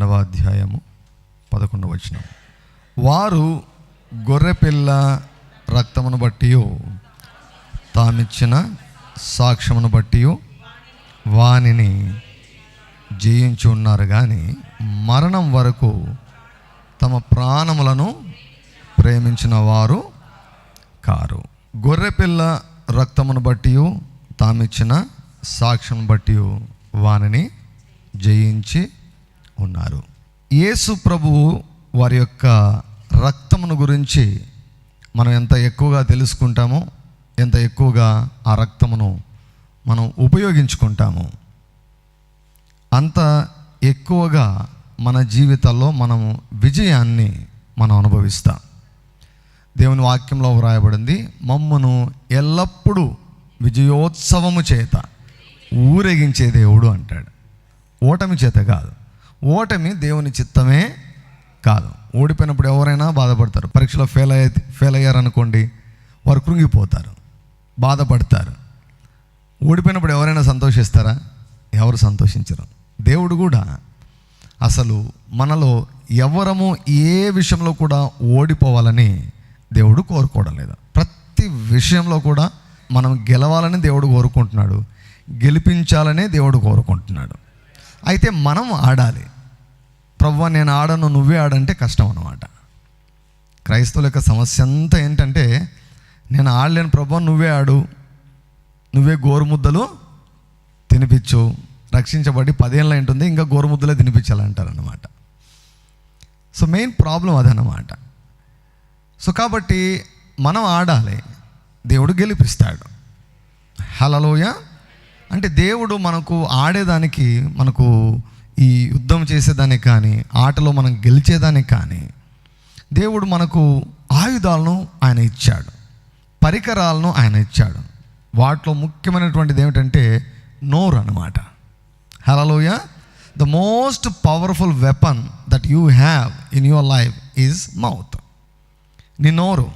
పన్నెండవ అధ్యాయము పదకొండవ వచనం. వారు గొర్రెపిల్ల రక్తమును బట్టి తామిచ్చిన సాక్ష్యమును బట్టి వానిని జయించి ఉన్నారు కానీ మరణం వరకు తమ ప్రాణములను ప్రేమించిన వారు కారు. గొర్రెపిల్ల రక్తమును బట్టి తామిచ్చిన సాక్ష్యం బట్టి వానిని జయించి ఉన్నారు. యేసు ప్రభువు వారి యొక్క రక్తమును గురించి మనం ఎంత ఎక్కువగా తెలుసుకుంటామో ఎంత ఎక్కువగా ఆ రక్తమును మనం ఉపయోగించుకుంటాము అంత ఎక్కువగా మన జీవితాల్లో మనము విజయాన్ని మనం అనుభవిస్తాం. దేవుని వాక్యంలో వ్రాయబడింది మమ్మను ఎల్లప్పుడూ విజయోత్సవము చేత ఊరేగించే దేవుడు అంటాడు. ఓటమి చేత కాదు. ఓటమి దేవుని చిత్తమే కాదు. ఓడిపోయినప్పుడు ఎవరైనా బాధపడతారు. పరీక్షలో ఫెయిల్ అయ్యి ఫెయిల్ అయ్యారనుకోండి వారు కృంగిపోతారు బాధపడతారు. ఓడిపోయినప్పుడు ఎవరైనా సంతోషిస్తారా? ఎవరు సంతోషించరు. దేవుడు కూడా అసలు మనలో ఎవరము ఏ విషయంలో కూడా ఓడిపోవాలని దేవుడు కోరుకోవడం లేదు. ప్రతి విషయంలో కూడా మనం గెలవాలని దేవుడు కోరుకుంటున్నాడు. గెలిపించాలనే దేవుడు కోరుకుంటున్నాడు. అయితే మనం ఆడాలి. ప్రభు నేను ఆడను నువ్వే ఆడంటే కష్టం అనమాట క్రైస్తవుల యొక్క సమస్య అంతా ఏంటంటే నేను ఆడలేను ప్రభు నువ్వే ఆడు. నువ్వే గోరుముద్దలు తినిపించు. రక్షించబడి పదేళ్ళ ఉంటుంది ఇంకా గోరుముద్దలే తినిపించాలంటారనమాట సో మెయిన్ ప్రాబ్లం అదనమాట సో కాబట్టి మనం ఆడాలి. దేవుడు గెలిపిస్తాడు. హలలోయ అంటే దేవుడు మనకు ఆడేదానికి మనకు ఈ యుద్ధం చేసేదానికి కానీ ఆటలో మనం గెలిచేదానికి కానీ దేవుడు మనకు ఆయుధాలను ఆయన ఇచ్చాడు. పరికరాలను ఆయన ఇచ్చాడు. వాటిలో ముఖ్యమైనటువంటిది ఏమిటంటే నోరు అనమాట హలోయ the most powerful weapon that you have in your life is mouth నీ నోరు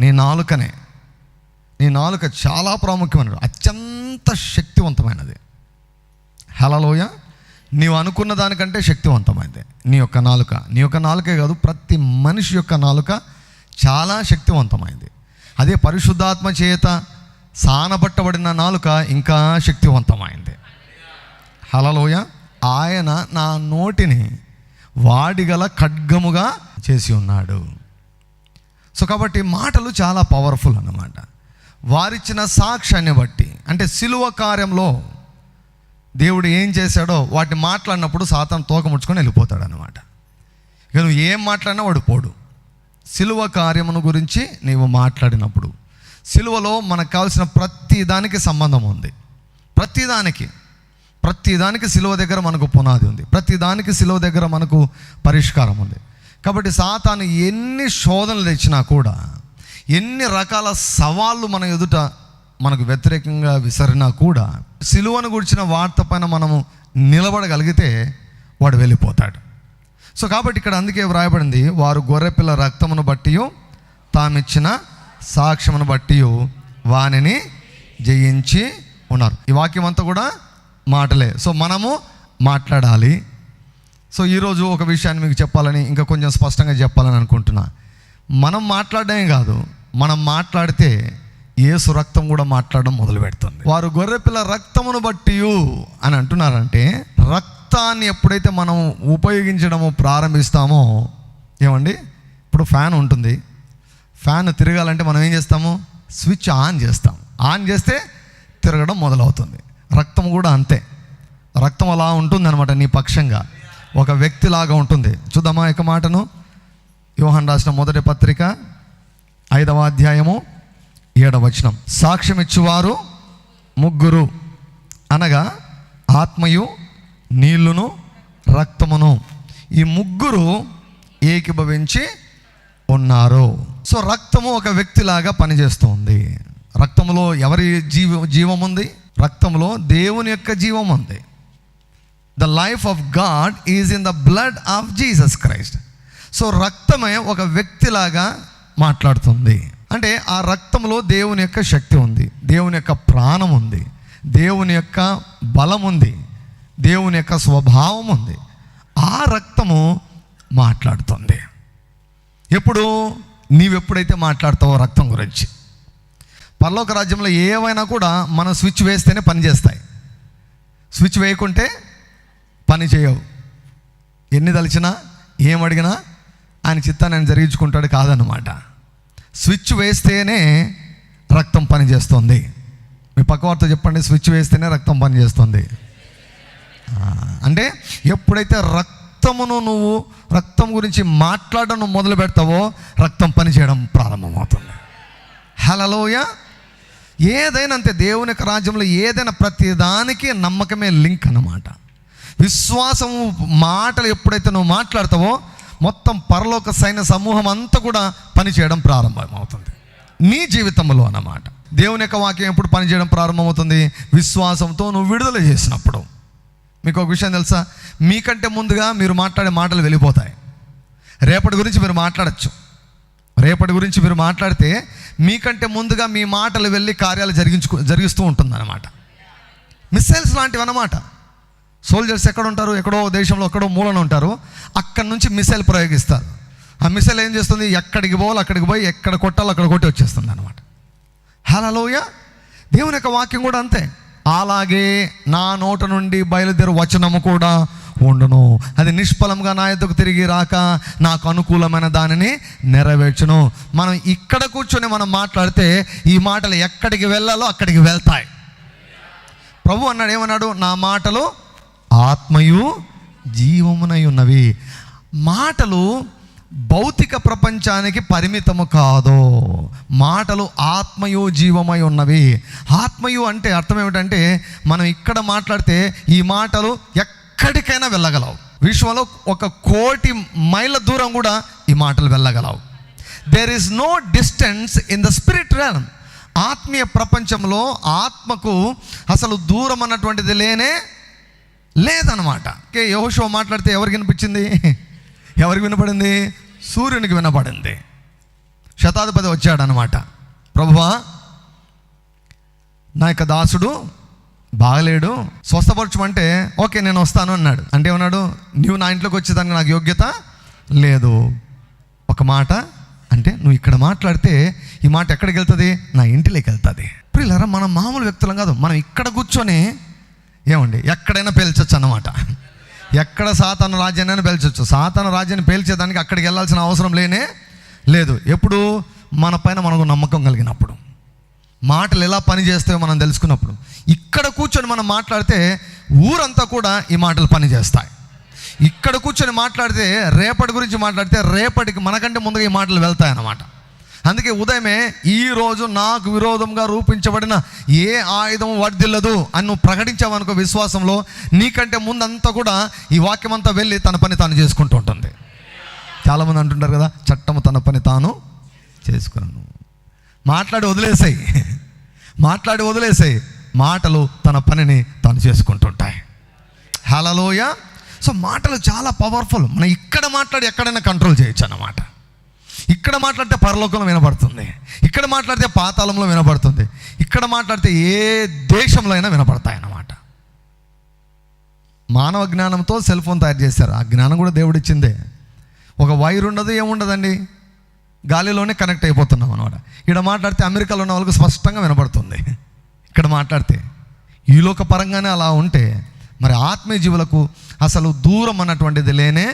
నీ నాలుకనే. నీ నాలుక చాలా ప్రాముఖ్యమైనది. అత్యంత శక్తివంతమైనది. హలలోయ నీవు అనుకున్న దానికంటే శక్తివంతమైంది. నీ యొక్క నాలుక. నీ యొక్క నాలుకే కాదు ప్రతి మనిషి యొక్క నాలుక చాలా శక్తివంతమైంది. అదే పరిశుద్ధాత్మ చేత సానబట్టబడిన నాలుక ఇంకా శక్తివంతమైంది. హలలోయ ఆయన నా నోటిని వాడిగల ఖడ్గముగా చేసి ఉన్నాడు. సో కాబట్టి మాటలు చాలా పవర్ఫుల్ అన్నమాట. వారిచ్చిన సాక్ష్యాన్ని బట్టి అంటే సిలువ కార్యంలో దేవుడు ఏం చేశాడో వాటిని మాట్లాడినప్పుడు సాతాను తోక ముడుచుకొని వెళ్ళిపోతాడు అనమాట ఇక నువ్వు ఏం మాట్లాడినా వాడు పోడు. సిలువ కార్యమును గురించి నీవు మాట్లాడినప్పుడు సిలువలో మనకు కావాల్సిన ప్రతి దానికి సంబంధం ఉంది. ప్రతి దానికి. ప్రతి దానికి సిలువ దగ్గర మనకు పునాది ఉంది. ప్రతి దానికి సిలువ దగ్గర మనకు పరిష్కారం ఉంది. కాబట్టి సాతాను ఎన్ని శోధనలు తెచ్చినా కూడా ఎన్ని రకాల సవాళ్ళు మన ఎదుట మనకు వ్యతిరేకంగా విసరినా కూడా సిలువను గురించిన వార్త పైన మనము నిలబడగలిగితే వాడు వెళ్ళిపోతాడు. సో కాబట్టి ఇక్కడ అందుకే వ్రాయబడింది వారు గొర్రెపిల్ల రక్తమును బట్టి తామిచ్చిన సాక్ష్యమును బట్టి వానిని జయించి ఉన్నారు. ఈ వాక్యం అంతా కూడా మాటలే. సో మనము మాట్లాడాలి. సో ఈరోజు ఒక విషయాన్ని మీకు చెప్పాలని ఇంకా కొంచెం స్పష్టంగా చెప్పాలని అనుకుంటున్నా. మనం మాట్లాడడమే కాదు మనం మాట్లాడితే ఏసు రక్తం కూడా మాట్లాడడం మొదలు పెడుతుంది. వారు గొర్రెపిల్ల రక్తమును బట్టి అని అంటున్నారంటే రక్తాన్ని ఎప్పుడైతే మనం ఉపయోగించడము ప్రారంభిస్తామో ఏమండి? ఇప్పుడు ఫ్యాన్ ఉంటుంది. ఫ్యాన్ తిరగాలంటే మనం ఏం చేస్తాము? స్విచ్ ఆన్ చేస్తాం. ఆన్ చేస్తే తిరగడం మొదలవుతుంది. రక్తం కూడా అంతే. రక్తం అలా ఉంటుంది అనమాట నీ పక్షంగా. ఒక వ్యక్తిలాగా ఉంటుంది. చూద్దామా యొక్క మాటను. యోహన్ రాసిన మొదటి పత్రిక ఐదవ అధ్యాయము ఏడవ వచనం. సాక్ష్యం ఇచ్చువారు ముగ్గురు. అనగా ఆత్మయు నీళ్ళును రక్తమును. ఈ ముగ్గురు ఏకీభవించి ఉన్నారు. సో రక్తము ఒక వ్యక్తిలాగా పనిచేస్తుంది. రక్తములో ఎవరి జీవ జీవం ఉంది? రక్తంలో దేవుని యొక్క జీవం ఉంది. The life of God is in the blood of Jesus Christ so రక్తమే ఒక వ్యక్తిలాగా మాట్లాడుతుంది. అంటే ఆ రక్తంలో దేవుని యొక్క శక్తి ఉంది దేవుని యొక్క ప్రాణం ఉంది దేవుని యొక్క బలం ఉంది దేవుని యొక్క స్వభావం ఉంది. ఆ రక్తము మాట్లాడుతుంది. ఎప్పుడు? నీవెప్పుడైతే మాట్లాడతావో రక్తం గురించి. పర్లోక రాజ్యంలో ఏవైనా కూడా మనం స్విచ్ వేస్తేనే పనిచేస్తాయి స్విచ్ వేయకుంటే పని చేయవు. ఎన్ని తలిచినా ఏం అడిగినా ఆయన చిత్తాన్ని ఆయన జరిగించుకుంటాడు కాదన్నమాట. స్విచ్ వేస్తేనే రక్తం పనిచేస్తుంది మీ పక్కవారితో చెప్పండి స్విచ్ వేస్తేనే రక్తం పనిచేస్తుంది అంటే ఎప్పుడైతే రక్తమును నువ్వు రక్తం గురించి మాట్లాడడం మొదలు పెడతావో రక్తం పనిచేయడం ప్రారంభమవుతుంది. హలలోయ ఏదైనా అంతే దేవుని యొక్క రాజ్యంలో ఏదైనా ప్రతి దానికి నమ్మకమే లింక్ అన్నమాట. విశ్వాసము మాటలు ఎప్పుడైతే నువ్వు మాట్లాడతావో మొత్తం పరలోక సైన్య సమూహం అంతా కూడా పనిచేయడం ప్రారంభమవుతుంది. నీ జీవితంలో అన్నమాట. దేవుని యొక్క వాక్యం ఎప్పుడు పనిచేయడం ప్రారంభమవుతుంది? విశ్వాసంతో నువ్వు విడుదల చేసినప్పుడు. మీకు ఒక విషయం తెలుసా? మీకంటే ముందుగా మీరు మాట్లాడే మాటలు వెళ్ళిపోతాయి. రేపటి గురించి మీరు మాట్లాడచ్చు. రేపటి గురించి మీరు మాట్లాడితే మీకంటే ముందుగా మీ మాటలు వెళ్ళి కార్యాలు జరిగించుకు జరిగిస్తూ ఉంటుందన్నమాట. మిస్సైల్స్ లాంటివి అన్నమాట సోల్జర్స్ ఎక్కడ ఉంటారు ఎక్కడో దేశంలో ఎక్కడో మూలన ఉంటారు. అక్కడి నుంచి మిసైల్ ప్రయోగిస్తారు. ఆ మిసైల్ ఏం చేస్తుంది? ఎక్కడికి పోవాలి అక్కడికి పోయి ఎక్కడ కొట్టాలో అక్కడ కొట్టి వచ్చేస్తుంది అనమాట హలోయ దేవుని యొక్క వాక్యం కూడా అంతే. అలాగే నా నోట నుండి బయలుదేరు వచనము కూడా ఉండను. అది నిష్ఫలంగా నా ఎద్దుకు తిరిగి రాక నాకు అనుకూలమైన దానిని నెరవేర్చును. మనం ఇక్కడ కూర్చొని మనం మాట్లాడితే ఈ మాటలు ఎక్కడికి వెళ్ళాలో అక్కడికి వెళ్తాయి. ప్రభు అన్నాడు ఏమన్నాడు? నా మాటలు ఆత్మయు జీవమునై ఉన్నవి మాటలు భౌతిక ప్రపంచానికి పరిమితము కాదు. మాటలు ఆత్మయు జీవమై ఉన్నవి ఆత్మయు అంటే అర్థం ఏమిటంటే మనం ఇక్కడ మాట్లాడితే ఈ మాటలు ఎక్కడికైనా వెళ్ళగలవు. విశ్వంలో ఒక కోటి మైళ్ళ దూరం కూడా ఈ మాటలు వెళ్ళగలవు. There is no distance in the spirit realm. ఆత్మీయ ప్రపంచంలో ఆత్మకు అసలు దూరం అన్నటువంటిది లేనే లేదనమాట కే యహోషో మాట్లాడితే ఎవరికి వినిపించింది? ఎవరికి వినపడింది? సూర్యునికి వినపడింది. శతాధిపతి వచ్చాడనమాట ప్రభువా నా యొక్క దాసుడు బాగలేడు స్వస్థపరచమంటే ఓకే నేను వస్తాను అన్నాడు. అంటే ఏమన్నాడు? నువ్వు నా ఇంట్లోకి వచ్చేదానికి నాకు యోగ్యత లేదు. ఒక మాట అంటే నువ్వు ఇక్కడ మాట్లాడితే ఈ మాట ఎక్కడికి వెళ్తుంది? నా ఇంటిలోకి వెళ్తుంది. ప్రిల్లరా మనం మామూలు వ్యక్తులం కాదు. మనం ఇక్కడ కూర్చొని ఏమండి? ఎక్కడైనా పేల్చొచ్చు అనమాట ఎక్కడ సాతాను రాజ్యాన్ని పేల్చొచ్చు. సాతాను రాజ్యాన్ని పేల్చేదానికి అక్కడికి వెళ్ళాల్సిన అవసరం లేనే లేదు. ఎప్పుడు? మన పైన మనకు నమ్మకం కలిగినప్పుడు. మాటలు ఎలా పనిచేస్తాయో మనం తెలుసుకున్నప్పుడు. ఇక్కడ కూర్చొని మనం మాట్లాడితే ఊరంతా కూడా ఈ మాటలు పనిచేస్తాయి ఇక్కడ కూర్చొని మాట్లాడితే రేపటి గురించి మాట్లాడితే రేపటికి మనకంటే ముందుగా ఈ మాటలు వెళ్తాయి అన్నమాట అందుకే ఉదయమే ఈ రోజు నాకు విరోధంగా రూపించబడిన ఏ ఆయుధం వర్దిల్లదు అని నువ్వు ప్రకటించావనుకో విశ్వాసంలో నీకంటే ముందంతా కూడా ఈ వాక్యం అంతా వెళ్ళి తన పని తాను చేసుకుంటూ ఉంటుంది. చాలామంది అంటుంటారు కదా చట్టము తన పని తాను చేసుకున్నాను మాట్లాడి వదిలేసాయి. మాట్లాడి వదిలేసాయి. మాటలు తన పనిని తాను చేసుకుంటుంటాయి హలలోయ సో మాటలు చాలా పవర్ఫుల్ మనం ఇక్కడ మాట్లాడి ఎక్కడైనా కంట్రోల్ చేయొచ్చు అన్నమాట. ఇక్కడ మాట్లాడితే పరలోకంలో వినపడుతుంది. ఇక్కడ మాట్లాడితే పాతాళంలో వినపడుతుంది. ఇక్కడ మాట్లాడితే ఏ దేశంలో అయినా వినపడతాయి అన్నమాట. మానవ జ్ఞానంతో సెల్ ఫోన్ తయారు చేశారు. ఆ జ్ఞానం కూడా దేవుడిచ్చిందే ఒక వైర్ ఉండదు ఏముండదండి? గాలిలోనే కనెక్ట్ అయిపోతున్నాం అనమాట ఇక్కడ మాట్లాడితే అమెరికాలో ఉన్న వాళ్ళకి స్పష్టంగా వినపడుతుంది. ఇక్కడ మాట్లాడితే. ఈ లోక పరంగానే అలా ఉంటే మరి ఆత్మీయ జీవులకు అసలు దూరం అన్నటువంటిది లేనే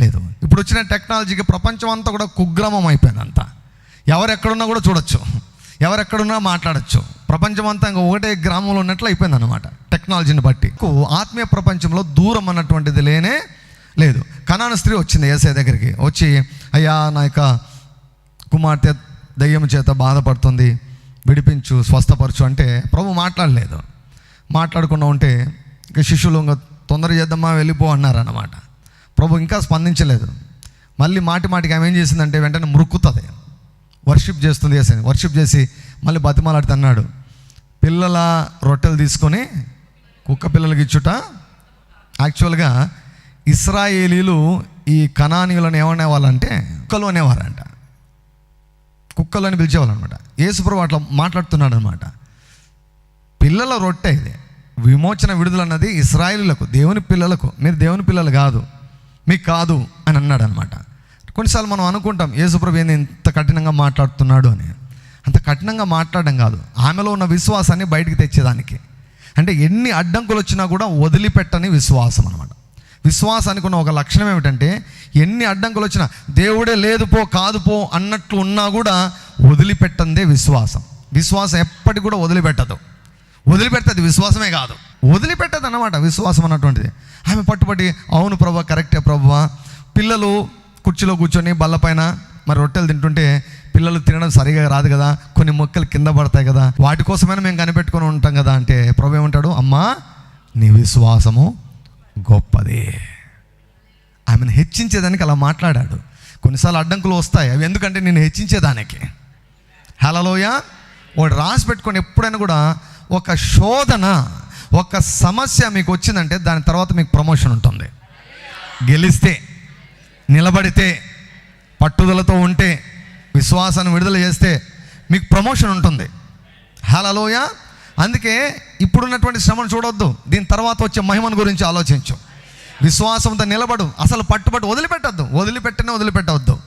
లేదు. ఇప్పుడు వచ్చిన టెక్నాలజీకి ప్రపంచం అంతా కూడా కుగ్రామం అయిపోయింది అంతా ఎవరు ఎక్కడున్నా కూడా చూడొచ్చు. ఎవరు ఎక్కడున్నా మాట్లాడచ్చు. ప్రపంచం అంతా ఇంకా ఒకటే గ్రామంలో ఉన్నట్లు అయిపోయింది అనమాట టెక్నాలజీని బట్టి. ఆత్మీయ ప్రపంచంలో దూరం అన్నటువంటిది లేనే లేదు. కనాన స్త్రీ వచ్చింది ఏసఐ దగ్గరికి. వచ్చి అయ్యా నా యొక్క కుమార్తె దయ్యం చేత బాధపడుతుంది. విడిపించు స్వస్థపరచు. అంటే ప్రభు మాట్లాడలేదు. మాట్లాడకుండా ఉంటే ఇక శిష్యులు ఇంకా తొందర చేద్దామా వెళ్ళిపో అన్నారు అనమాట ప్రభు ఇంకా స్పందించలేదు. మళ్ళీ మాటి మాటికి ఆమె ఏం చేసిందంటే వెంటనే మురుక్కుతుంది. వర్షిప్ చేస్తుంది చేసింది వర్షిప్ చేసి మళ్ళీ బతిమాలాడుతూ అన్నాడు పిల్లల రొట్టెలు తీసుకొని కుక్క పిల్లలకి ఇచ్చుట. యాక్చువల్గా ఇస్రాయేలీలు ఈ కణానీయులను ఏమనేవాళ్ళంటే కుక్కలు అనేవారంట. కుక్కలు అని పిలిచేవాళ్ళనమాట. యేసుప్రభు అట్లా మాట్లాడుతున్నాడు అనమాట పిల్లల రొట్టె ఇది. విమోచన విడుదల అన్నది ఇస్రాయిలకు దేవుని పిల్లలకు. మీరు దేవుని పిల్లలు కాదు. మీకు కాదు అని అన్నాడు అనమాట కొన్నిసార్లు మనం అనుకుంటాం యేసుప్రభు ఏంది ఇంత కఠినంగా మాట్లాడుతున్నాడు అని. అంత కఠినంగా మాట్లాడడం కాదు. ఆమెలో ఉన్న విశ్వాసాన్ని బయటికి తెచ్చేదానికి. అంటే ఎన్ని అడ్డంకులు వచ్చినా కూడా వదిలిపెట్టని విశ్వాసం అనమాట విశ్వాసానికి ఉన్న ఒక లక్షణం ఏమిటంటే ఎన్ని అడ్డంకులు వచ్చినా దేవుడే లేదు పో కాదు పో అన్నట్లు ఉన్నా కూడా వదిలిపెట్టందే విశ్వాసం. విశ్వాసం ఎప్పటికి కూడా వదిలిపెట్టదు. వదిలిపెట్టదు విశ్వాసమే కాదు. వదిలిపెట్టదు అనమాట విశ్వాసం అన్నటువంటిది. ఆమె పట్టుబట్టి అవును ప్రభా కరెక్టే ప్రభా. పిల్లలు కుర్చీలో కూర్చొని బల్లపైన మరి రొట్టెలు తింటుంటే పిల్లలు తినడం సరిగా రాదు కదా. కొన్ని మొక్కలు కింద పడతాయి కదా. వాటి కోసమైనా మేము కనిపెట్టుకొని ఉంటాం కదా. అంటే ప్రభు ఏమంటాడు? అమ్మా నీ విశ్వాసము గొప్పది. ఆమెను హెచ్చించేదానికి అలా మాట్లాడాడు. కొన్నిసార్లు అడ్డంకులు వస్తాయి. అవి ఎందుకంటే నేను హెచ్చించేదానికి. హలలోయ వాడు రాసి పెట్టుకొని ఎప్పుడైనా కూడా ఒక శోధన ఒక సమస్య మీకు వచ్చిందంటే దాని తర్వాత మీకు ప్రమోషన్ ఉంటుంది. గెలిస్తే నిలబడితే పట్టుదలతో ఉంటే విశ్వాసాన్ని విడుదల చేస్తే మీకు ప్రమోషన్ ఉంటుంది. హలలోయ అందుకే ఇప్పుడున్నటువంటి శ్రమను చూడొద్దు. దీని తర్వాత వచ్చే మహిమను గురించి ఆలోచించు. విశ్వాసంతో నిలబడు. అసలు పట్టుబట్టు వదిలిపెట్టద్దు. వదిలిపెట్టనే వదిలిపెట్టవద్దు.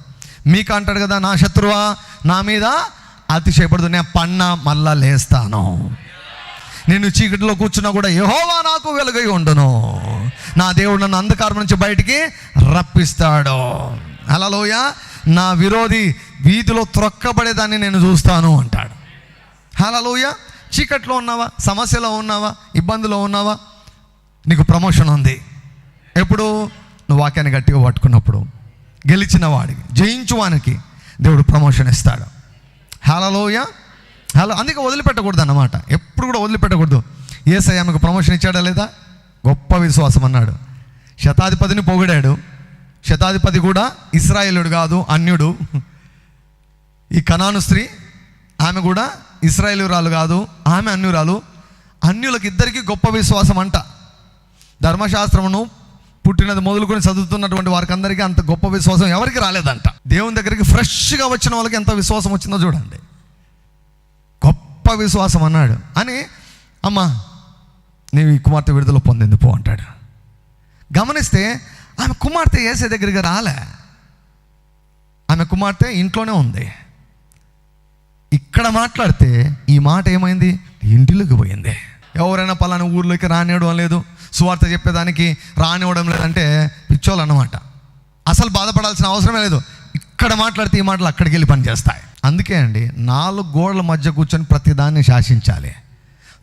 మీకు అంటాడు కదా నా శత్రువా నా మీద అతిశయపడదు. నేను పన్నా మళ్ళా లేస్తాను. నేను చీకటిలో కూర్చున్నా కూడా యహోవా నాకు వెలుగై ఉండను. నా దేవుడు నన్ను అంధకారం నుంచి బయటికి రప్పిస్తాడు. అలలోయ నా విరోధి వీధిలో త్రొక్కబడేదాన్ని నేను చూస్తాను అంటాడు. హలలోయ చీకట్లో ఉన్నావా? సమస్యలో ఉన్నావా? ఇబ్బందిలో ఉన్నావా? నీకు ప్రమోషన్ ఉంది. ఎప్పుడు? నువ్వు వాక్యాన్ని గట్టిగా పట్టుకున్నప్పుడు. గెలిచిన వాడికి జయించువానికి దేవుడు ప్రమోషన్ ఇస్తాడు. హలలోయ హలో అందుకే వదిలిపెట్టకూడదు అన్నమాట. ఎప్పుడు కూడా వదిలిపెట్టకూడదు. ఏసై ఆమెకు ప్రమోషన్ ఇచ్చాడా లేదా? గొప్ప విశ్వాసం అన్నాడు. శతాధిపతిని పొగిడాడు. శతాధిపతి కూడా ఇస్రాయేలుడు కాదు అన్యుడు. ఈ కనాను స్త్రీ ఆమె కూడా ఇస్రాయేలురాలు కాదు ఆమె అన్యురాలు. అన్యులకు ఇద్దరికీ గొప్ప విశ్వాసం అంట. ధర్మశాస్త్రమును పుట్టినది మొదలుకొని చదువుతున్నటువంటి వారికి అందరికీ అంత గొప్ప విశ్వాసం ఎవరికి రాలేదంట. దేవుని దగ్గరికి ఫ్రెష్గా వచ్చిన వాళ్ళకి ఎంత విశ్వాసం వచ్చిందో చూడండి. గొప్ప విశ్వాసం అన్నాడు. అని అమ్మా నీవు ఈ కుమార్తె విడుదల పొందింది పో అంటాడు. గమనిస్తే ఆమె కుమార్తె ఏసే దగ్గరికి రాలే. ఆమె కుమార్తె ఇంట్లోనే ఉంది. ఇక్కడ మాట్లాడితే ఈ మాట ఏమైంది? ఇంటిలోకి పోయింది. ఎవరైనా పలానా ఊర్లోకి రానివ్వడం లేదు. సువార్త చెప్పేదానికి రానివ్వడం లేదంటే పిచ్చోళ్ళు అన్నమాట. అసలు బాధపడాల్సిన అవసరమే లేదు. ఇక్కడ మాట్లాడితే ఈ మాటలు అక్కడికి వెళ్ళి పనిచేస్తాయి. అందుకే అండి నాలుగు గోడల మధ్య కూర్చొని ప్రతిదాన్ని శాసించాలి.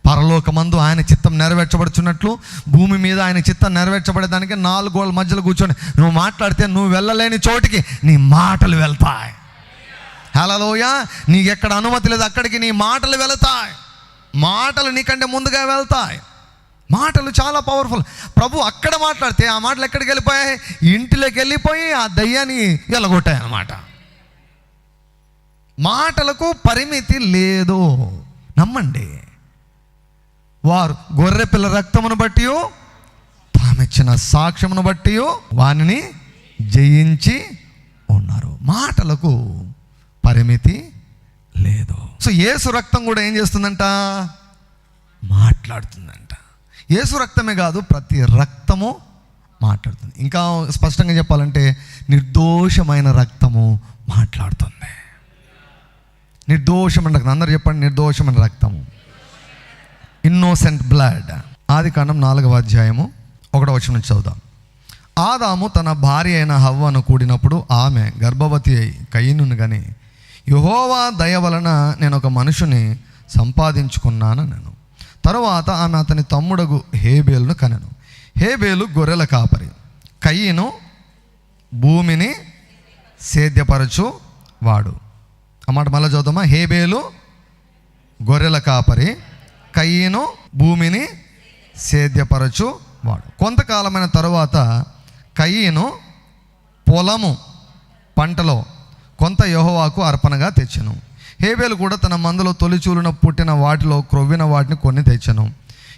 పరలోకమందు ఆయన చిత్తం నెరవేర్చబడుచున్నట్లు భూమి మీద ఆయన చిత్తం నెరవేర్చబడేదానికి నాలుగు గోడల మధ్యలో కూర్చొని నువ్వు మాట్లాడితే నువ్వు వెళ్ళలేని చోటికి నీ మాటలు వెళ్తాయి. హలోయ నీకు ఎక్కడ అనుమతి లేదు అక్కడికి నీ మాటలు వెళతాయి. మాటలు నీకంటే ముందుగా వెళ్తాయి. మాటలు చాలా పవర్ఫుల్ ప్రభు అక్కడ మాట్లాడితే ఆ మాటలు ఎక్కడికి వెళ్ళిపోయాయి? ఇంటిలోకి వెళ్ళిపోయి ఆ దయ్యాన్ని ఎలగొట్టాయి అన్నమాట మాటలకు పరిమితి లేదు. నమ్మండి. వారు గొర్రె పిల్ల రక్తమును బట్టి తామిచ్చిన సాక్ష్యమును బట్టి వానిని జయించి ఉన్నారు. మాటలకు పరిమితి లేదు. సో ఏసు రక్తం కూడా ఏం చేస్తుందంట? మాట్లాడుతుందంట. ఏసు రక్తమే కాదు ప్రతి రక్తము మాట్లాడుతుంది. ఇంకా స్పష్టంగా చెప్పాలంటే నిర్దోషమైన రక్తము మాట్లాడుతుంది. నిర్దోషమైన రక్తం అందరు చెప్పండి నిర్దోషమైన రక్తము. ఇన్నోసెంట్ బ్లడ్ ఆది కాండం నాలుగవ అధ్యాయము ఒకటో వచ్చిన నుంచి చదువుదాం. ఆదాము తన భార్య అయిన హవ్వను కూడినప్పుడు ఆమె గర్భవతి అయి కయ్యను కానీ యహోవా దయ వలన నేను ఒక మనుషుని సంపాదించుకున్నాను నేను తరువాత ఆమె అతని తమ్ముడగు హేబేలును కనెను. హేబేలు గొర్రెల కాపరి. కయ్యను భూమిని సేద్యపరచు వాడు. ఆ మళ్ళీ చదువుతామా హేబేలు గొర్రెల కాపరి. కయ్యను భూమిని సేద్యపరచు వాడు. కొంతకాలమైన తరువాత కయ్యను పొలము పంటలో కొంత యహోవాకు అర్పణగా తెచ్చను. హేబేలు కూడా తన మందులో తొలిచూలున పుట్టిన వాటిలో క్రొవ్విన వాటిని కొన్ని తెచ్చను.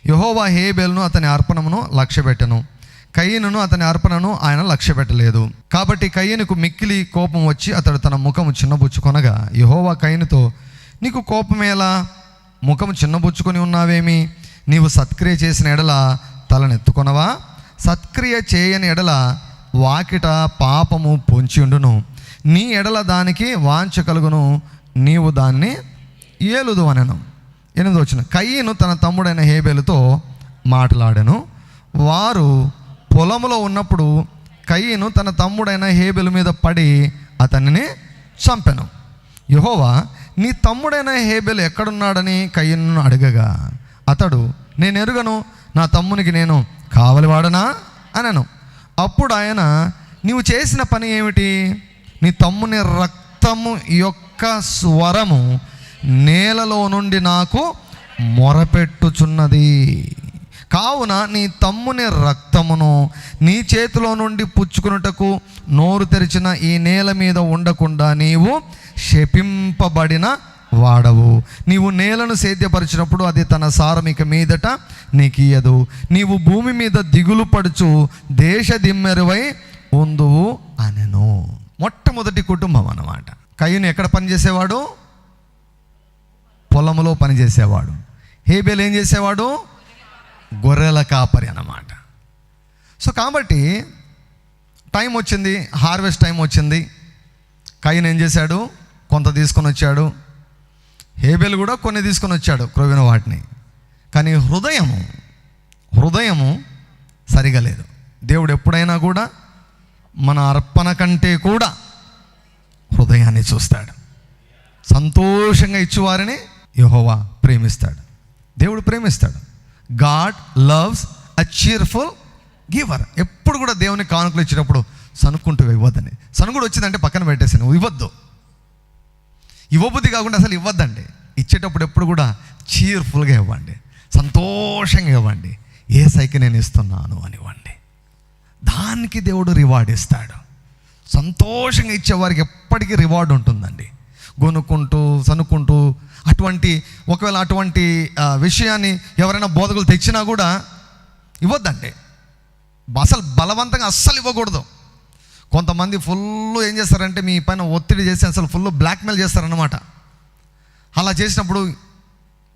యహోవా హేబేలును అతని అర్పణమును లక్ష్యపెట్టెను. కయ్యనును అతని అర్పణను ఆయన లక్ష్యపెట్టలేదు. కాబట్టి కయ్యనుకు మిక్కిలి కోపం వచ్చి అతడు తన ముఖము చిన్నబుచ్చుకొనగా యహోవా కయ్యనుతో నీకు కోపమేలా ముఖము చిన్నబుచ్చుకొని ఉన్నావేమి? నీవు సత్క్రియ చేసిన ఎడల తలనెత్తుకొనవా? సత్క్రియ చేయని ఎడల వాకిట పాపము పొంచి ఉండును నీ ఎడల దానికి వాంచ కలుగును. నీవు దాన్ని ఏలుదు అనను. ఎనిమిది వచ్చిన కయ్యను తన తమ్ముడైన హేబేలుతో మాట్లాడాను. వారు పొలంలో ఉన్నప్పుడు కయ్యను తన తమ్ముడైన హేబెలు మీద పడి అతనిని చంపెను. యహోవా నీ తమ్ముడైన హేబెలు ఎక్కడున్నాడని కయ్యను అడగగా. అతడు నేను ఎరుగను నా తమ్మునికి నేను కావలివాడనా? అనను. అప్పుడు ఆయన నీవు చేసిన పని ఏమిటి? నీ తమ్ముని రక్తము యొక్క స్వరము నేలలో నుండి నాకు మొరపెట్టుచున్నది. కావున నీ తమ్ముని రక్తమును నీ చేతిలో నుండి పుచ్చుకున్నటకు నోరు తెరిచిన ఈ నేల మీద ఉండకుండా నీవు శపింపబడిన వాడవు. నీవు నేలను సేద్యపరిచినప్పుడు అది తన సారమిక మీదట నీకు ఇయ్యదు నీవు భూమి మీద దిగులు పడుచు దేశ దిమ్మెరువై ఉందువు అనెను. మొట్టమొదటి కుటుంబం అన్నమాట. కయ్యను ఎక్కడ పనిచేసేవాడు? పొలంలో పనిచేసేవాడు. హేబేల్ ఏం చేసేవాడు? గొర్రెల కాపరి అన్నమాట. సో కాబట్టి టైం వచ్చింది హార్వెస్ట్ టైం వచ్చింది. కయ్యను ఏం చేశాడు? కొంత తీసుకొని వచ్చాడు. హేబెల్ కూడా కొన్ని తీసుకొని వచ్చాడు క్రొవిన వాటిని. కానీ హృదయము హృదయము సరిగా లేదు దేవుడు ఎప్పుడైనా కూడా మన అర్పణ కంటే కూడా హృదయాన్ని చూస్తాడు. సంతోషంగా ఇచ్చేవారిని యహోవా ప్రేమిస్తాడు. దేవుడు ప్రేమిస్తాడు. God loves a cheerful giver. ఎప్పుడు కూడా దేవుని కానుకలు ఇచ్చినప్పుడు సనుక్కుంటూ ఇవ్వద్దని సనుగుడు వచ్చిందంటే పక్కన పెట్టేసి నువ్వు ఇవ్వద్దు. ఇవ్వబుద్ధి కాకుండా అసలు ఇవ్వద్దండి. ఇచ్చేటప్పుడు ఎప్పుడు కూడా చీర్ఫుల్గా ఇవ్వండి. సంతోషంగా ఇవ్వండి. ఏ సైకి నేను ఇస్తున్నాను అనివ్వండి. దానికి దేవుడు రివార్డ్ ఇస్తాడు. సంతోషంగా ఇచ్చేవారికి ఎప్పటికీ రివార్డ్ ఉంటుందండి. గొనుక్కుంటూ సనుక్కుంటూ అటువంటి ఒకవేళ అటువంటి విషయాన్ని ఎవరైనా బోధకులు తెచ్చినా కూడా ఇవ్వద్దండి. అసలు బలవంతంగా అస్సలు ఇవ్వకూడదు. కొంతమంది ఫుల్ ఏం చేస్తారంటే మీ పైన ఒత్తిడి చేసి అసలు ఫుల్ బ్లాక్మెయిల్ చేస్తారనమాట అలా చేసినప్పుడు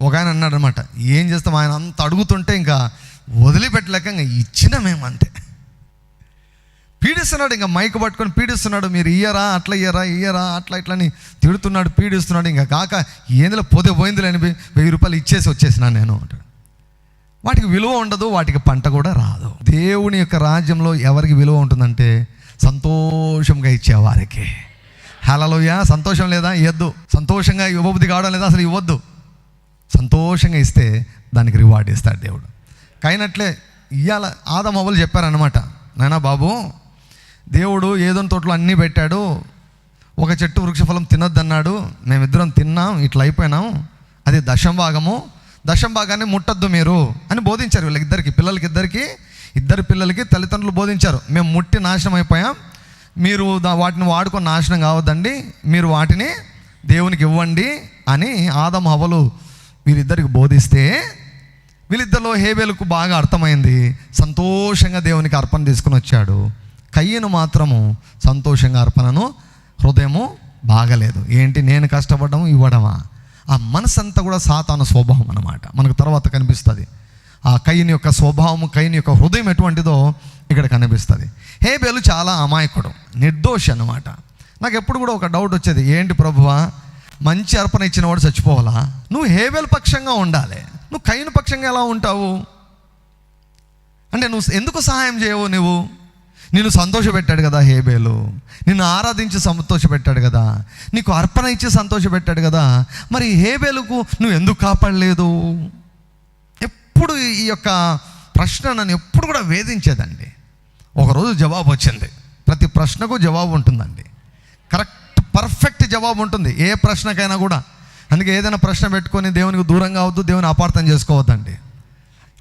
ఒక ఆయన అన్నాడనమాట ఏం చేస్తాం? ఆయన అంత అడుగుతుంటే ఇంకా వదిలిపెట్టలేక ఇంకా ఇచ్చిన మేమంటే. పీడిస్తున్నాడు ఇంకా మైక్ పట్టుకొని పీడిస్తున్నాడు మీరు ఇయ్యరా అట్లా ఇయ్యరా ఇయ్యరా అట్లా ఇట్లా అని తిడుతున్నాడు పీడిస్తున్నాడు ఇంకా కాక ఏందిలో పోతే పోయిందిలే అని వెయ్యి రూపాయలు ఇచ్చేసి వచ్చేసినాను నేను అంటాడు. వాటికి విలువ ఉండదు వాటికి పంట కూడా రాదు. దేవుని యొక్క రాజ్యంలో ఎవరికి విలువ ఉంటుందంటే సంతోషంగా ఇచ్చేవారికి. హలలోయ సంతోషం లేదా? ఇవ్వద్దు సంతోషంగా ఇవ్వబుద్ధి కావడం లేదా? అసలు ఇవ్వద్దు. సంతోషంగా ఇస్తే దానికి రివార్డ్ ఇస్తాడు దేవుడు. కైనట్లే ఇవాళ ఆదమవ్వలు చెప్పారనమాట నాయనా బాబు ఏదో తోటలో అన్నీ పెట్టాడు. ఒక చెట్టు వృక్షఫలం తినొద్దన్నాడు. మేమిద్దరం తిన్నాం ఇట్లా అయిపోయినాం. అది దశం భాగము. దశం భాగాన్ని ముట్టద్దు మీరు అని బోధించారు వీళ్ళకిద్దరికి పిల్లలకి ఇద్దరికి ఇద్దరు పిల్లలకి తల్లిదండ్రులు బోధించారు. మేము ముట్టి నాశనం అయిపోయాం. మీరు వాటిని వాడుకొని నాశనం కావద్దండి. మీరు వాటిని దేవునికి ఇవ్వండి అని ఆదం హవలు వీరిద్దరికి బోధిస్తే వీళ్ళిద్దరిలో హేబేలకు బాగా అర్థమైంది. సంతోషంగా దేవునికి అర్పణ తీసుకుని వచ్చాడు. కయ్యను మాత్రము సంతోషంగా అర్పణను హృదయము బాగలేదు. ఏంటి? నేను కష్టపడము ఇవ్వడమా? ఆ మనసు అంతా కూడా సాతాను స్వభావం అనమాట మనకు తర్వాత కనిపిస్తుంది. ఆ కయ్యని యొక్క స్వభావము కయ్యని యొక్క హృదయం ఎటువంటిదో ఇక్కడ కనిపిస్తుంది. హేబేలు చాలా అమాయకుడు నిర్దోషి అనమాట నాకు ఎప్పుడు కూడా ఒక డౌట్ వచ్చేది. ఏంటి ప్రభువా? మంచి అర్పణ ఇచ్చిన వాడు చచ్చిపోవాలా? నువ్వు హేబేల్ పక్షంగా ఉండాలి. నువ్వు కయ్యను పక్షంగా ఎలా ఉంటావు? అంటే నువ్వు ఎందుకు సహాయం చేయవు నువ్వు నిన్ను సంతోషపెట్టాడు కదా హేబేలు. నిన్ను ఆరాధించి సంతోషపెట్టాడు కదా. నీకు అర్పణ ఇచ్చి సంతోషపెట్టాడు కదా. మరి హేబేలుకు నువ్వు ఎందుకు కాపాడలేదు? ఎప్పుడు ఈ యొక్క ప్రశ్న నన్ను ఎప్పుడు కూడా వేధించేదండి. ఒకరోజు జవాబు వచ్చింది. ప్రతి ప్రశ్నకు జవాబు ఉంటుందండి. కరెక్ట్ పర్ఫెక్ట్ జవాబు ఉంటుంది. ఏ ప్రశ్నకైనా కూడా. అందుకే ఏదైనా ప్రశ్న పెట్టుకొని దేవునికి దూరంగా అవద్దు దేవుని అపార్థం చేసుకోవద్దండి.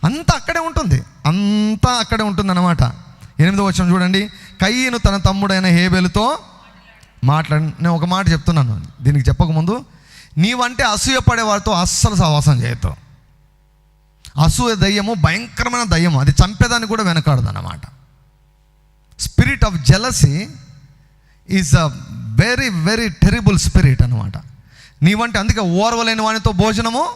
అంతా అక్కడే ఉంటుంది. అంతా అక్కడే ఉంటుంది అన్నమాట ఎనిమిదో వచ్చిన చూడండి. కయ్యను తన తమ్ముడైన హేబెలుతో మాట్లాడి నేను ఒక మాట చెప్తున్నాను. దీనికి చెప్పకముందు నీవంటే అసూయ పడే వారితో అస్సలు సహవాసం చేయొద్దు. అసూయ దయ్యము భయంకరమైన దయ్యము. అది చంపేదాన్ని కూడా వెనకాడదు అన్నమాట spirit of jealousy is a very very terrible spirit అనమాట నీవంటే అందుకే ఓర్వలేని వానితో భోజనము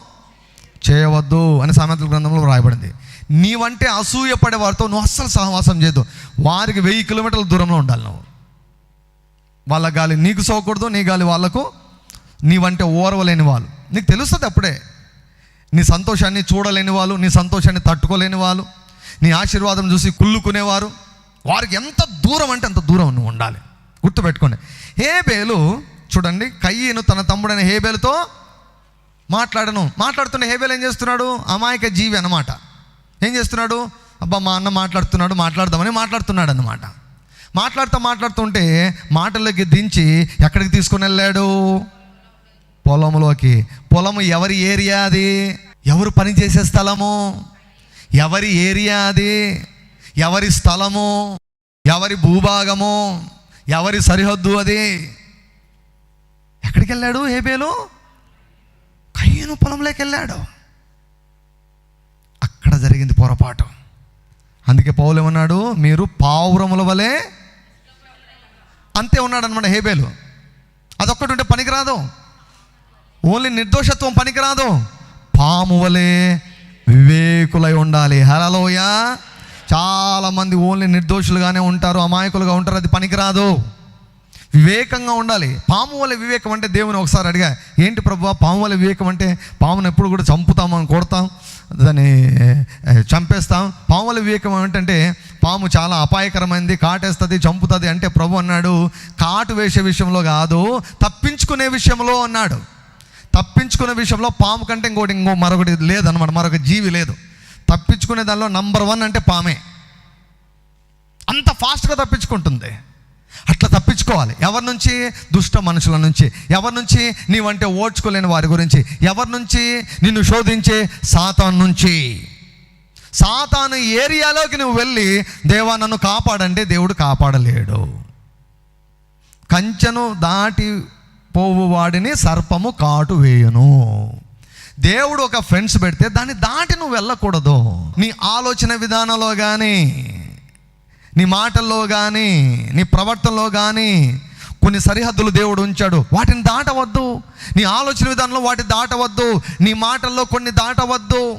చేయవద్దు అని సామెతల గ్రంథంలో రాయబడింది. నీవంటే అసూయపడే వారితో నువ్వు అస్సలు సహవాసం చేయదు వారికి వెయ్యి కిలోమీటర్ల దూరంలో ఉండాలి నువ్వు. వాళ్ళ గాలి నీకు సోకూడదు నీ గాలి వాళ్ళకు. నీవంటే ఓర్వలేని వాళ్ళు. నీకు తెలుస్తుంది అప్పుడే. నీ సంతోషాన్ని చూడలేని వాళ్ళు నీ సంతోషాన్ని తట్టుకోలేని వాళ్ళు నీ ఆశీర్వాదం చూసి కుళ్ళుకునేవారు. వారికి ఎంత దూరం అంటే అంత దూరం నువ్వు ఉండాలి. గుర్తుపెట్టుకోండి. హేబేలు చూడండి కయ్యను తన తమ్ముడైన హేబేలుతో మాట్లాడను. మాట్లాడుతున్న హేబేలు ఏం చేస్తున్నాడు? అమాయక జీవి అన్నమాట. ఏం చేస్తున్నాడు? అబ్బా మా అన్న మాట్లాడుతున్నాడు మాట్లాడదామని మాట్లాడుతున్నాడు అన్నమాట మాట్లాడుతూ మాట్లాడుతుంటే మాటల్లోకి దించి ఎక్కడికి తీసుకుని వెళ్ళాడు? పొలంలోకి పొలము ఎవరి ఏరియా అది? ఎవరు పని చేసే స్థలము? ఎవరి ఏరియా అది? ఎవరి స్థలము? ఎవరి భూభాగము? ఎవరి సరిహద్దు అది? ఎక్కడికి వెళ్ళాడు ఏబేలు కయ్యను పొలంలోకి వెళ్ళాడు. అక్కడ జరిగింది పొరపాటు. అందుకే పౌలు ఏమన్నాడు? మీరు పావురముల వలె అంతే ఉన్నాడు అనమాట హేబేలు. అదొక్కటి ఉంటే పనికిరాదు. ఓన్లీ నిర్దోషత్వం పనికిరాదు. పాము వలె వివేకులై ఉండాలి. హలలోయ చాలామంది ఓన్లీ నిర్దోషులుగానే ఉంటారు అమాయకులుగా ఉంటారు అది పనికిరాదు. వివేకంగా ఉండాలి. పాము వల్ల వివేకం అంటే దేవుని ఒకసారి అడిగా ఏంటి ప్రభు పాము వల్ల వివేకం అంటే పామును ఎప్పుడు కూడా చంపుతామని కొడతాం? దాన్ని చంపేస్తాం. పాముల వివేకం ఏంటంటే పాము చాలా అపాయకరమైంది కాటేస్తుంది చంపుతుంది అంటే ప్రభు అన్నాడు కాటు వేసే విషయంలో కాదు తప్పించుకునే విషయంలో అన్నాడు. తప్పించుకునే విషయంలో పాము కంటే ఇంకోటి ఇంకో మరొకటి లేదన్నమాట మరొక జీవి లేదు. తప్పించుకునే దానిలో నంబర్ వన్ అంటే పామే. అంత ఫాస్ట్గా తప్పించుకుంటుంది. అట్లా తప్పించుకోవాలి ఎవరి నుంచి? దుష్ట మనుషుల నుంచి. ఎవరి నుంచి? నీవంటే ఓడ్చుకోలేని వారి గురించి. ఎవరి నుంచి? నిన్ను శోధించే సాతాన్ నుంచి. సాతాను ఏరియాలోకి నువ్వు వెళ్ళి దేవా నన్ను కాపాడంటే దేవుడు కాపాడలేడు. కంచెను దాటి పోవు వాడిని సర్పము కాటు వేయను. దేవుడు ఒక ఫ్రెండ్స్ పెడితే దాన్ని దాటి నువ్వు వెళ్ళకూడదు. నీ ఆలోచన విధానంలో కానీ నీ మాటల్లో కానీ నీ ప్రవర్తనలో కానీ కొన్ని సరిహద్దులు దేవుడు ఉంచాడు. వాటిని దాటవద్దు. నీ ఆలోచన విధానంలో వాటిని దాటవద్దు. నీ మాటల్లో కొన్ని దాటవద్దు.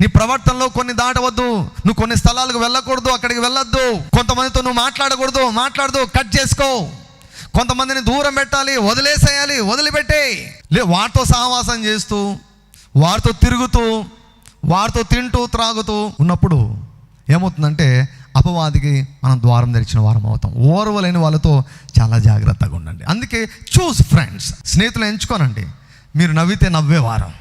నీ ప్రవర్తనలో కొన్ని దాటవద్దు. నువ్వు కొన్ని స్థలాలకు వెళ్ళకూడదు అక్కడికి వెళ్ళొద్దు. కొంతమందితో నువ్వు మాట్లాడకూడదు మాట్లాడదు కట్ చేసుకో. కొంతమందిని దూరం పెట్టాలి వదిలేసేయాలి వదిలిపెట్టే. లే వారితో సహవాసం చేస్తూ వారితో తిరుగుతూ వారితో తింటూ త్రాగుతూ ఉన్నప్పుడు ఏమవుతుందంటే అపవాదికి మనం ద్వారం తెరిచిన వారం అవుతాం. ఓర్వలేని వాళ్ళతో చాలా జాగ్రత్తగా ఉండండి. అందుకే చూస్ ఫ్రెండ్స్ స్నేహితులు ఎంచుకోనండి. మీరు నవ్వితే నవ్వేవారం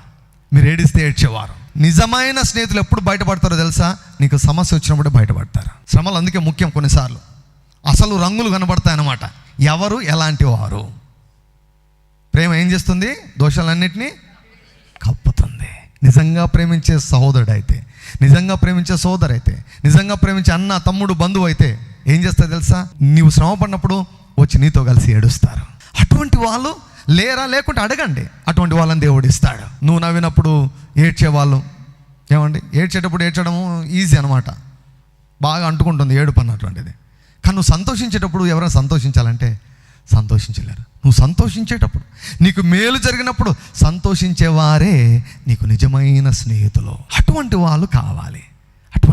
మీరు ఏడిస్తే ఏడ్చేవారం నిజమైన స్నేహితులు ఎప్పుడు బయటపడతారో తెలుసా? నీకు సమస్య వచ్చినప్పుడు బయటపడతారు. శ్రమలు అందుకే ముఖ్యం కొన్నిసార్లు. అసలు రంగులు కనబడతాయి అన్నమాట ఎవరు ఎలాంటి వారు? ప్రేమ ఏం చేస్తుంది? దోషాలన్నింటినీ కప్పుతుంది. నిజంగా ప్రేమించే సహోదరుడైతే నిజంగా ప్రేమించే సోదరైతే నిజంగా ప్రేమించే అన్న తమ్ముడు బంధువు అయితే ఏం చేస్తా తెలుసా? నీవు శ్రమ పడినప్పుడు వచ్చి నీతో కలిసి ఏడుస్తారు. అటువంటి వాళ్ళు లేరా? లేకుంటే అడగండి. అటువంటి వాళ్ళని దేవుడు ఇస్తాడు. నువ్వు నవ్వినప్పుడు ఏడ్చేవాళ్ళు. ఏమండి? ఏడ్చేటప్పుడు ఏడ్చడము ఈజీ అనమాట బాగా అంటుకుంటుంది ఏడుపు అన్నటువంటిది. కానీ నువ్వు సంతోషించేటప్పుడు ఎవరైనా సంతోషించాలంటే సంతోషించలేరు. నువ్వు సంతోషించేటప్పుడు నీకు మేలు జరిగినప్పుడు సంతోషించేవారే నీకు నిజమైన స్నేహితులు. అటువంటి వాళ్ళు కావాలి.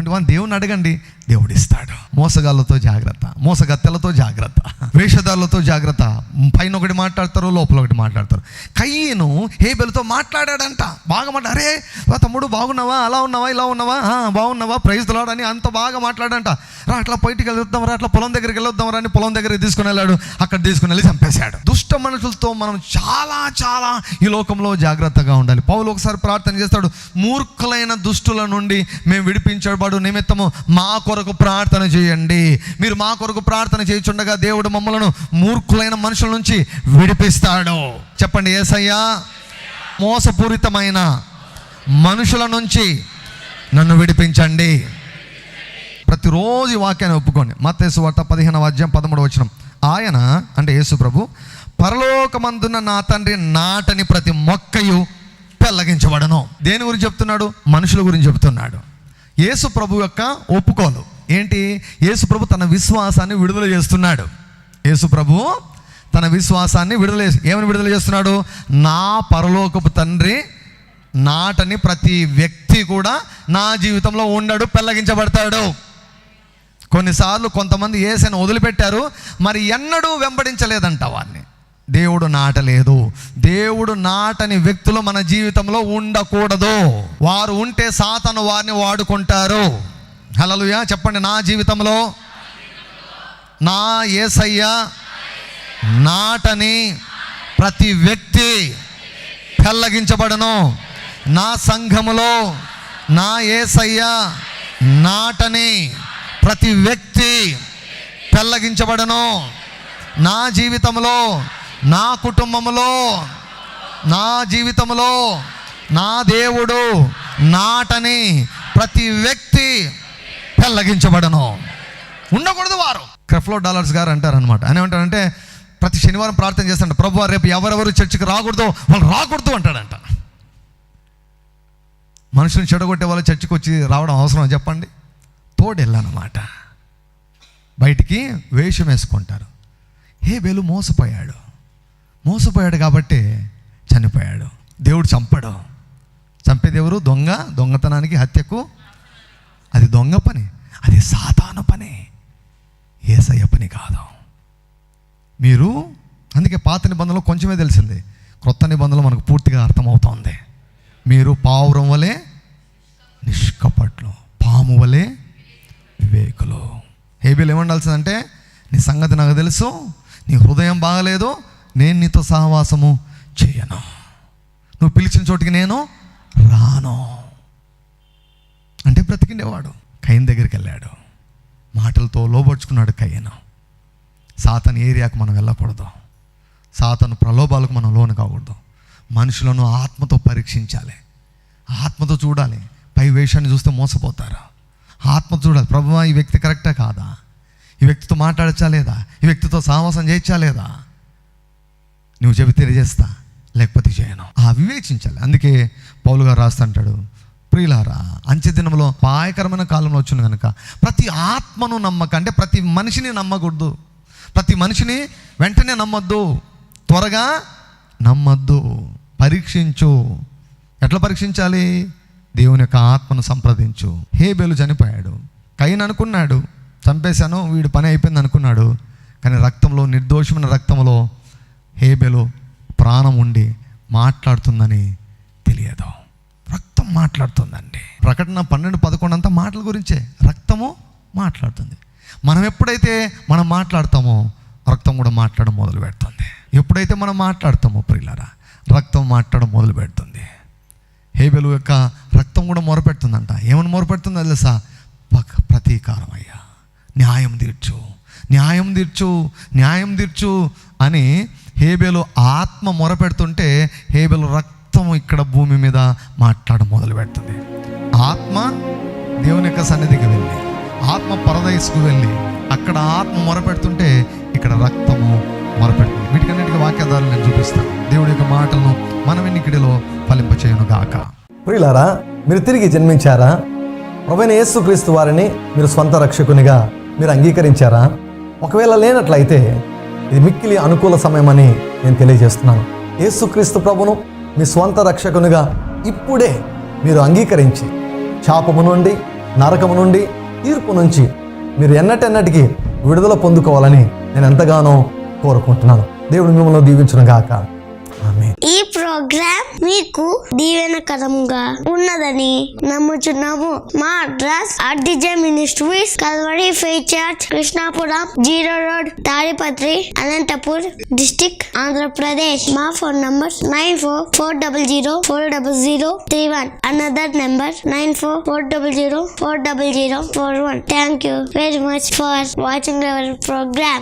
అటువంటి వాళ్ళని దేవుని అడగండి. దేవుడు ఇస్తాడు మోసగాళ్ళతో జాగ్రత్త. మోసగత్తెలతో జాగ్రత్త. వేషధారులతో జాగ్రత్త. పైన ఒకటి మాట్లాడతారు లోపల ఒకటి మాట్లాడతారు. కయ్యను హేబెలతో మాట్లాడాడంట. బాగా మాట్లా అరే తమ్ముడు బాగున్నావా? అలా ఉన్నావా? ఇలా ఉన్నావా? బాగున్నావా? ప్రైజ్ అని అంత బాగా మాట్లాడంట. రా అట్లా బయటికి వెళ్దాం రా అట్లా పొలం దగ్గరికి వెళ్ళొద్దాం రా అని పొలం దగ్గరికి తీసుకుని వెళ్ళాడు. అక్కడ తీసుకుని వెళ్ళి చంపేశాడు. దుష్ట మనుషులతో మనం చాలా చాలా ఈ లోకంలో జాగ్రత్తగా ఉండాలి. పౌలు ఒకసారి ప్రార్థన చేస్తాడు మూర్ఖులైన దుష్టుల నుండి మేము విడిపించబడు నిమిత్తము మా కొరకు ప్రార్థన చేయండి. మీరు మా కొరకు ప్రార్థన చేయుచుండగా దేవుడు మమ్మలను మూర్ఖులైన మనుషుల నుంచి విడిపిస్తాడు. చెప్పండి ఏసయ్యా మోసపూరితమైన మనుషుల నుంచి నన్ను విడిపించండి. ప్రతిరోజు వాక్యాన్ని ఒప్పుకోండి. మత్తేసు వార్త పదిహేను వాద్యం పదమూడు వచ్చిన ఆయన అంటే యేసు ప్రభు పరలోకమందున్న నా తండ్రి నాటని ప్రతి మొక్కయు పెళ్ళగించబడను దేని గురించి చెప్తున్నాడు? మనుషుల గురించి చెప్తున్నాడు. యేసు ప్రభు యొక్క ఒప్పుకోలు. ఏంటి? యేసు ప్రభు తన విశ్వాసాన్ని విడుదల చేస్తున్నాడు. యేసు ప్రభు తన విశ్వాసాన్ని విడుదల చేసి- ఏమని విడుదల చేస్తున్నాడు? నా పరలోకపు తండ్రి నాటని ప్రతి వ్యక్తి కూడా నా జీవితంలో ఉండడు పెళ్ళగించబడతాడు కొన్నిసార్లు కొంతమంది ఏసైనా వదిలిపెట్టారు మరి ఎన్నడూ వెంబడించలేదంట వారిని. దేవుడు నాటలేదు. దేవుడు నాటని వ్యక్తులు మన జీవితంలో ఉండకూడదు. వారు ఉంటే సాతను వారిని వాడుకుంటారు. హలలుయా చెప్పండి నా జీవితంలో నా ఏసయ్య నాటని ప్రతి వ్యక్తి పెల్లగించబడను. నా సంఘములో నా ఏసయ్య నాటని ప్రతి వ్యక్తి పెల్లగించబడను. నా జీవితంలో నా కుటుంబంలో నా జీవితంలో నా దేవుడు నాటని ప్రతి వ్యక్తి పెళ్ళగించబడను ఉండకూడదు వారు. క్రెఫ్లో డాలర్స్ గారు అంటారు అనమాట అని ఏమంటారంటే ప్రతి శనివారం ప్రార్థన చేస్తాడు ప్రభు రేపు ఎవరెవరు చర్చికి రాకూడదు? వాళ్ళు రాకూడదు అంటాడంట. మనుషులను చెడగొట్టే వాళ్ళు చర్చికి వచ్చి రావడం అవసరం చెప్పండి? తోడెళ్ళనమాట. బయటికి వేషం వేసుకుంటారు. హే బేలు మోసపోయాడు. మోసపోయాడు కాబట్టి చనిపోయాడు. దేవుడు చంపడు. చంపేదెవరు? దొంగ దొంగతనానికి హత్యకు? అది దొంగ పని. అది సాతాను పని. ఏసయ్య పని కాదు. మీరు అందుకే పాత నిబంధనలో కొంచెమే తెలిసింది. క్రొత్త నిబంధనలు మనకు పూర్తిగా అర్థమవుతోంది. మీరు పావురం వలె నిష్కపట్లు పాము వలె వివేకులు. హేబిల్ ఏమండాల్సిందంటే నీ సంగతి నాకు తెలుసు నీ హృదయం బాగలేదు నేను నీతో సహవాసము చేయను. నువ్వు పిలిచిన చోటికి నేను రాను. అంటే బ్రతికిండేవాడు. కయన్ దగ్గరికి వెళ్ళాడు. మాటలతో లోపరుచుకున్నాడు కయ్యను సాతన్ ఏరియాకు మనం వెళ్ళకూడదు. సాతను ప్రలోభాలకు మనం లోను కాకూడదు. మనుషులను ఆత్మతో పరీక్షించాలి. ఆత్మతో చూడాలి. పై వేషాన్ని చూస్తే మోసపోతారు. ఆత్మ చూడాలి. ప్రభు ఈ వ్యక్తి కరెక్టా కాదా? ఈ వ్యక్తితో మాట్లాడచ్చా లేదా? ఈ వ్యక్తితో సహవాసం చేయొచ్చా లేదా? నువ్వు చెబితే తెలియజేస్తా లేకపోతే చేయను. ఆ వివేచించాలి. అందుకే పౌలు గారు రాస్తుంటాడు ప్రియులారా అంచె దినంలో పాయకరమైన కాలంలో వచ్చింది కనుక ప్రతి ఆత్మను నమ్మక అంటే ప్రతి మనిషిని నమ్మకూడదు. ప్రతి మనిషిని వెంటనే నమ్మొద్దు. త్వరగా నమ్మద్దు. పరీక్షించు. ఎట్లా పరీక్షించాలి? దేవుని యొక్క ఆత్మను సంప్రదించు. హేబేలు చనిపోయాడు. కయ్యను అనుకున్నాడు. చంపేశాను వీడు పని అయిపోయింది అనుకున్నాడు. కానీ రక్తంలో నిర్దోషమైన రక్తంలో హేబెలు ప్రాణం ఉండి మాట్లాడుతుందని తెలియదు. రక్తం మాట్లాడుతుందండి. ప్రకటన పన్నెండు పదకొండు అంతా మాటల గురించే. రక్తము మాట్లాడుతుంది. మనం ఎప్పుడైతే మనం మాట్లాడతామో రక్తం కూడా మాట్లాడడం మొదలు పెడుతుంది. ఎప్పుడైతే మనం మాట్లాడతామో ప్రియులరా రక్తం మాట్లాడడం మొదలు పెడుతుంది. హేబెలు యొక్క రక్తం కూడా మొరపెడుతుందంట. ఏమని మొరపెడుతుందో తెలుసా? పక్ ప్రతీకారం అయ్యా. న్యాయం తీర్చు. న్యాయం తీర్చు. న్యాయం తీర్చు అని హేబేలు ఆత్మ మొరపెడుతుంటే హేబేలు రక్తం ఇక్కడ భూమి మీద మాట్లాడడం మొదలు పెడుతుంది ఆత్మ దేవుని యొక్క సన్నిధికి వెళ్ళి ఆత్మ పరదయసుకు వెళ్ళి అక్కడ ఆత్మ మొరపెడుతుంటే ఇక్కడ రక్తము మొరపెడుతుంది. వీటికన్నిటికీ వాక్యాధారాలు నేను చూపిస్తాను. దేవుడి యొక్క మాటలను మన వెన్నికిడిలో ఫలింపచేయను గాక. ప్రియులారా మీరు తిరిగి జన్మించారా? ప్రభువైన యేసుక్రీస్తు వారిని మీరు స్వంత రక్షకునిగా మీరు అంగీకరించారా? ఒకవేళ లేనట్లయితే ఇది మిక్కిలి అనుకూల సమయమని నేను తెలియజేస్తున్నాను. యేసుక్రీస్తు ప్రభును మీ స్వంత రక్షకునిగా ఇప్పుడే మీరు అంగీకరించి శాపము నుండి నరకము నుండి తీర్పు నుంచి మీరు ఎన్నటెన్నటికీ విడుదల పొందుకోవాలని నేను ఎంతగానో కోరుకుంటున్నాను. దేవుడు మిమ్మల్ని దీవించును గాక ఈ ప్రోగ్రామ్ మీకు దీవెనకరంగా ఉన్నదని నమ్ముచున్నాము. మా అడ్రస్ ఆర్డిజే మినిస్ట్రీస్ కల్వరి ఫే church Krishnapuram zero road Tadipatri Anantapur district Andhra Pradesh. మా phone number nine four four double zero four double zero three one. Another number nine four four double zero four double zero four one. Thank you very much for watching our programme